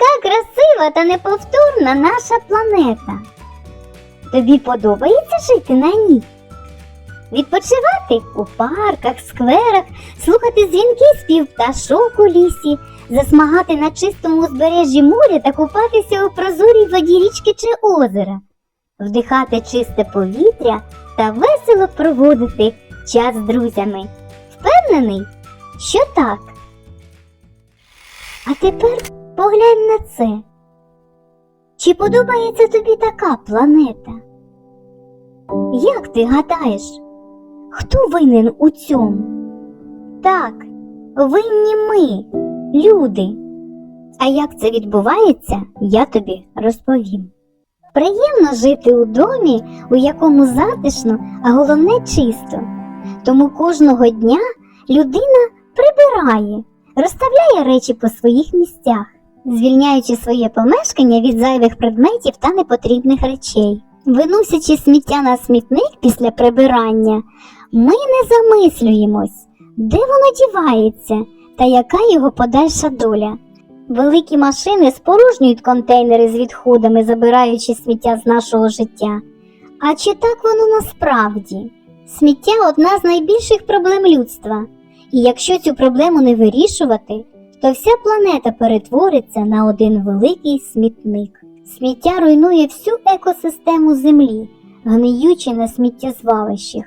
Яка красива та неповторна наша планета. Тобі подобається жити на ній? Відпочивати у парках, скверах, слухати дзвінки спів пташок у лісі, засмагати на чистому узбережжі моря та купатися у прозорій воді річки чи озера, вдихати чисте повітря та весело проводити час з друзями. Впевнений, що так. А тепер поглянь на це. Чи подобається тобі така планета? Як ти гадаєш, хто винен у цьому? Так, винні ми, люди. А як це відбувається, я тобі розповім. Приємно жити у домі, у якому затишно, а головне чисто. Тому кожного дня людина прибирає, розставляє речі по своїх місцях, звільняючи своє помешкання від зайвих предметів та непотрібних речей. Виносячи сміття на смітник після прибирання, ми не замислюємось, де воно дівається та яка його подальша доля. Великі машини спорожнюють контейнери з відходами, забираючи сміття з нашого життя. А чи так воно насправді? Сміття одна з найбільших проблем людства, і якщо цю проблему не вирішувати, то вся планета перетвориться на один великий смітник. Сміття руйнує всю екосистему Землі, гниючи на сміттєзвалищах,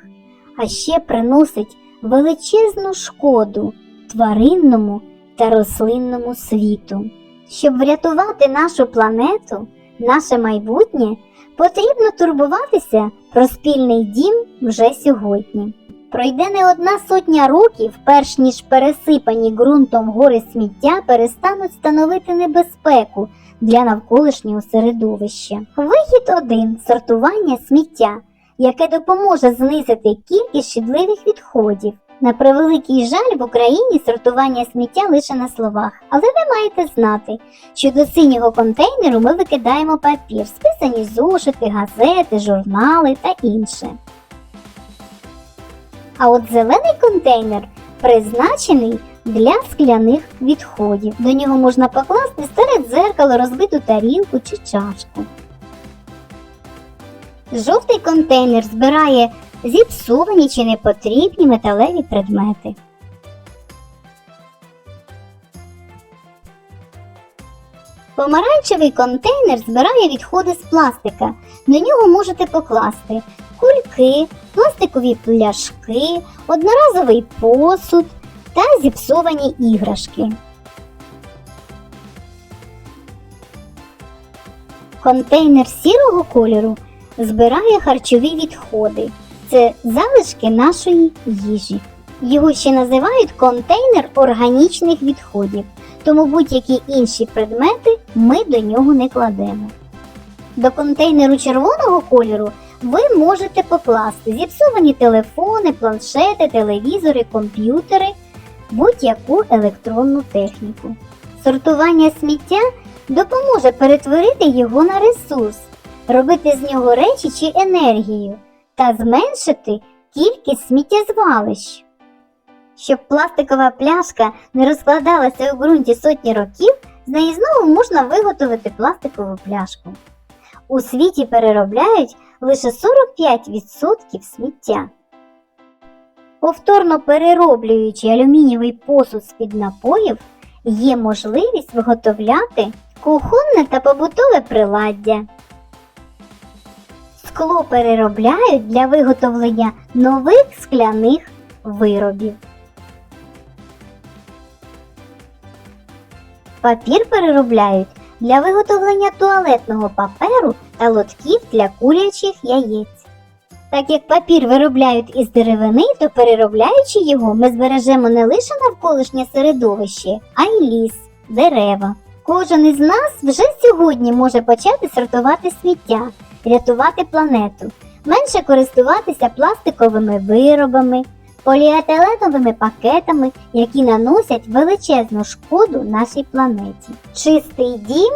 а ще приносить величезну шкоду тваринному та рослинному світу. Щоб врятувати нашу планету, наше майбутнє, потрібно турбуватися про спільний дім вже сьогодні. Пройде не одна сотня років, перш ніж пересипані ґрунтом гори сміття перестануть становити небезпеку для навколишнього середовища. Вихід один сортування сміття, яке допоможе знизити кількість шкідливих відходів. На превеликий жаль, в Україні сортування сміття лише на словах, але ви маєте знати, що до синього контейнеру ми викидаємо папір, списані зошити, газети, журнали та інше. А от зелений контейнер призначений для скляних відходів. До нього можна покласти старе дзеркало, розбиту тарілку чи чашку. Жовтий контейнер збирає зіпсовані чи непотрібні металеві предмети. Помаранчевий контейнер збирає відходи з пластика. До нього можете покласти кульки, пластикові пляшки, одноразовий посуд та зіпсовані іграшки. Контейнер сірого кольору збирає харчові відходи. Це залишки нашої їжі. Його ще називають контейнер органічних відходів, тому будь-які інші предмети ми до нього не кладемо. До контейнеру червоного кольору ви можете покласти зіпсовані телефони, планшети, телевізори, комп'ютери, будь-яку електронну техніку. Сортування сміття допоможе перетворити його на ресурс, робити з нього речі чи енергію та зменшити кількість сміттєзвалищ. Щоб пластикова пляшка не розкладалася у ґрунті сотні років, з неї знову можна виготовити пластикову пляшку. У світі переробляють лише 45% сміття. Повторно перероблюючи алюмінієвий посуд з-під напоїв, є можливість виготовляти кухонне та побутове приладдя. Скло переробляють для виготовлення нових скляних виробів. Папір переробляють для виготовлення туалетного паперу лотків для курячих яєць. Так як папір виробляють із деревини, то переробляючи його, ми збережемо не лише навколишнє середовище, а й ліс, дерева. Кожен із нас вже сьогодні може почати сортувати сміття, рятувати планету, менше користуватися пластиковими виробами, поліетиленовими пакетами, які наносять величезну шкоду нашій планеті. Чистий дім,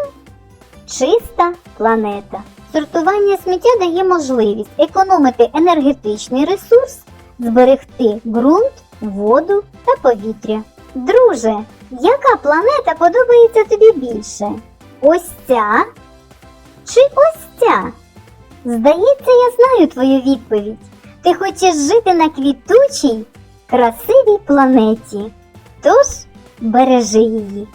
чиста планета. Сортування сміття дає можливість економити енергетичний ресурс, зберегти ґрунт, воду та повітря. Друже, яка планета подобається тобі більше? Ось ця чи ось ця? Здається, я знаю твою відповідь. Ти хочеш жити на квітучій, красивій планеті. Тож бережи її.